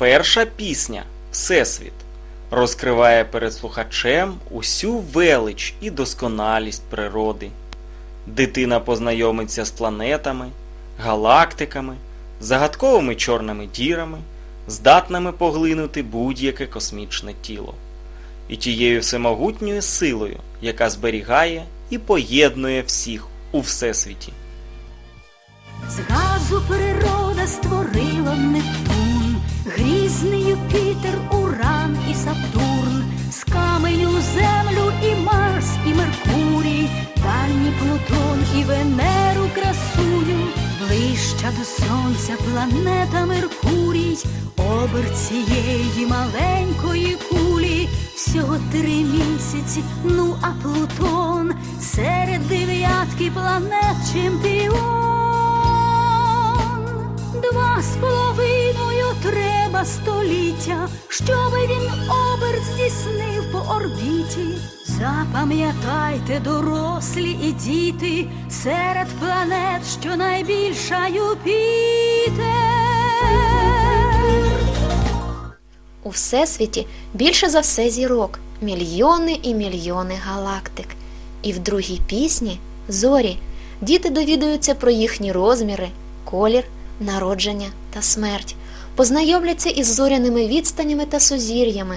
Перша пісня Всесвіт розкриває перед слухачем усю велич і досконалість природи. Дитина познайомиться з планетами, галактиками, загадковими чорними дірами, здатними поглинути будь-яке космічне тіло, і тією всемогутньою силою, яка зберігає і поєднує всіх у всесвіті. З газу природа створила Нептун, грізний Юпітер, Уран і Сатурн, з каменю землю і Марс, і Меркурій, дальній Плутон і Венеру красуню, ближча до сонця планета Меркурій, оберт цієї маленької кулі, всього три місяці, ну а Плутон серед дев'ятки планет чемпіон. Два з половиною треба століття, щоби він оберт здійснив по орбіті. Запам'ятайте, дорослі і діти, серед планет, що найбільша Юпітер. У всесвіті більше за все зірок, мільйони і мільйони галактик. І в другій пісні зорі діти довідуються про їхні розміри, колір, народження та смерть, познайомляться із зоряними відстанями та сузір'ями,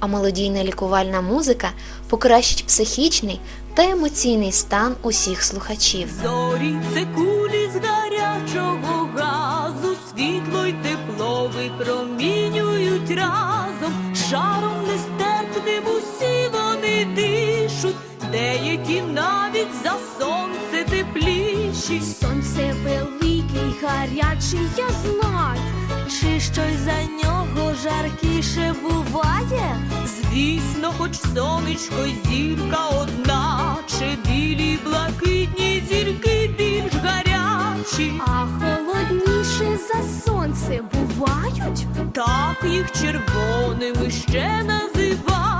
а мелодійна лікувальна музика покращить психічний та емоційний стан усіх слухачів. Зорі це кулі з гарячого газу, світло й тепло випромінюють разом, шаром нестерпним усі вони дишуть, деякі навіть за сонце тепліші. Сонце велике й гаряче, я знаю. Чи щось за нього жаркіше буває? Звісно, хоч сонечко зірка одна, чи білі блакитні зірки більш гарячі. А холодніше за сонце бувають? Так їх червоними ще називають.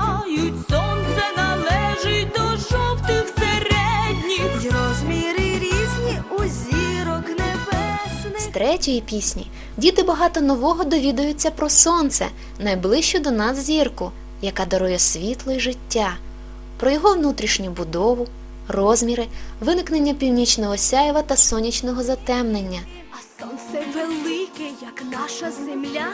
Третьої пісні діти багато нового довідуються про сонце, найближчу до нас зірку, яка дарує світло й життя, про його внутрішню будову, розміри, виникнення північного сяєва та сонячного затемнення. А сонце велике, як наша земля.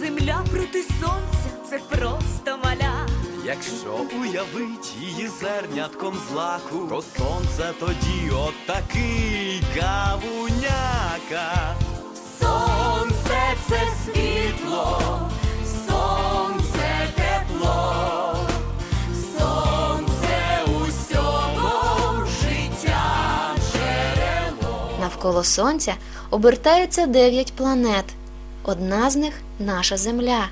Земля проти сонця це просто маля. Якщо уявить її зернятком злаку, то сонце тоді отакий кавуняка. Навколо сонця обертаються дев'ять планет. Одна з них наша Земля.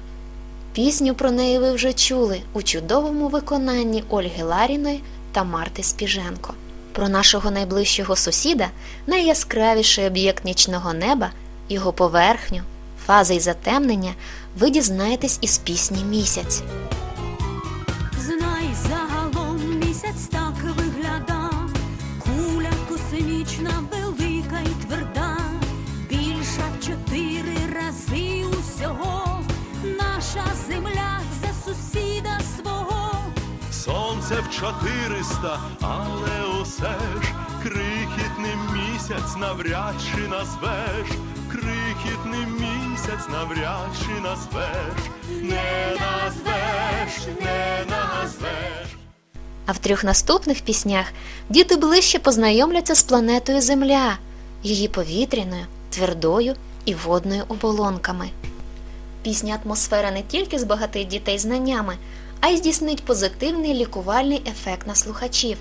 Пісню про неї ви вже чули у чудовому виконанні Ольги Ларіної та Марти Спіженко. Про нашого найближчого сусіда, найяскравіший об'єкт нічного неба, його поверхню, фази й затемнення ви дізнаєтесь із пісні Місяць. Сонце в чотириста, але усе ж крихітним місяць навряд чи назвеш, крихітним місяць навряд чи назвеш, не назвеш, не назвеш. А в трьох наступних піснях діти ближче познайомляться з планетою Земля, її повітряною, твердою і водною оболонками. Пісня атмосфера не тільки збагатить дітей знаннями, а й здійснить позитивний лікувальний ефект на слухачів.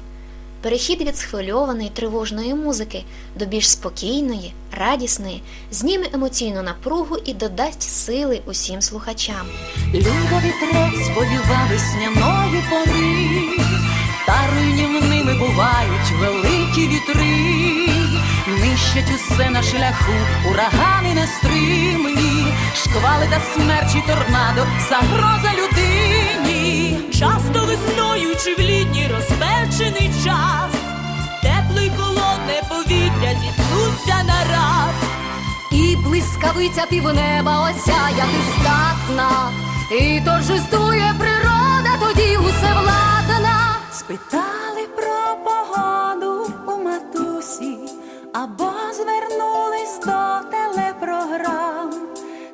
Перехід від схвильованої тривожної музики до більш спокійної, радісної, зніме емоційну напругу і додасть сили усім слухачам. Люба вітрець повіва весняної пори, та руйнівними бувають великі вітри, нищать усе на шляху, урагани нестримні, шквали та смерчі торнадо, загроза людині. Часто весною чи в літній розпечений час, тепле й холодне повітря зіткнуться нараз. І блискавиця півнеба осяяти здатна, і торжествує природа, тоді усе владна. Спитали про погоду у матусі, або звернулись до телепрограм.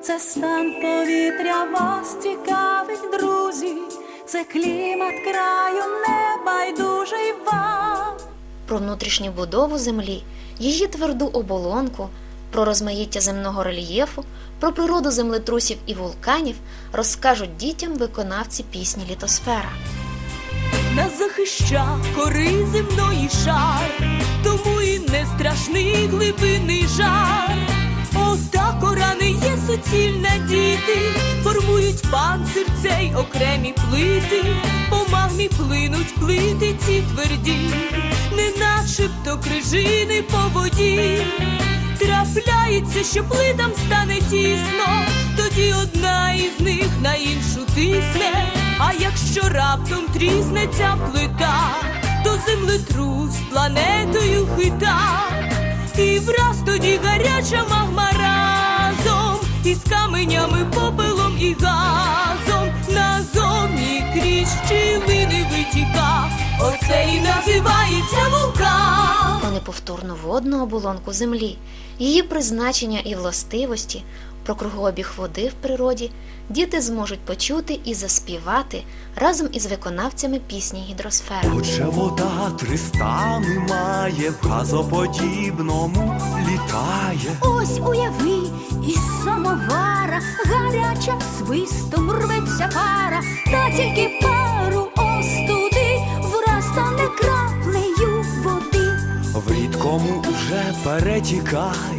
Це стан повітря вас цікавить, друзі. Це клімат краю небайдужий вам. про внутрішню будову землі, її тверду оболонку, про розмаїття земного рельєфу, про природу землетрусів і вулканів розкажуть дітям виконавці пісні Літосфера. Нас захища кори земної шар, тому і не страшний глибинний жар. Ота кора не є суцільна діти, формують панцир цей окремі плити, по магмі плинуть плити ці тверді, не начебто крижини по воді. Трапляється, що плитам стане тісно, тоді одна із них на іншу тисне. А якщо раптом трісне ця плита, то землетрус планетою хита, і враз тоді гаряча магма разом із каменями, попелом і газом назовні крізь щілини витіка. Оце і називається вулкан. Про неповторну водну оболонку землі, її призначення і властивості, про кругообіг води в природі діти зможуть почути і заспівати разом із виконавцями пісні Гідросфера. Отже, вода три стани має, в газоподібному літає. Ось уяви, із самовара гаряча свистом рветься пара, та тільки пару остуди враз стане краплею води. В рідкому уже перетікає,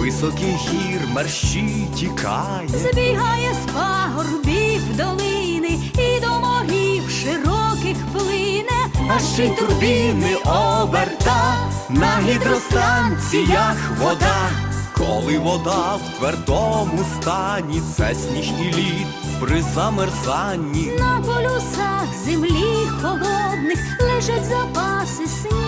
з високих гір мерщі тікає. Збігає з пагорбів долини і до морів широких плине, А ще й турбіни оберта на гідростанціях вода. Коли вода в твердому стані, це сніг і лід при замерзанні. на полюсах землі холодних лежать запаси снігу.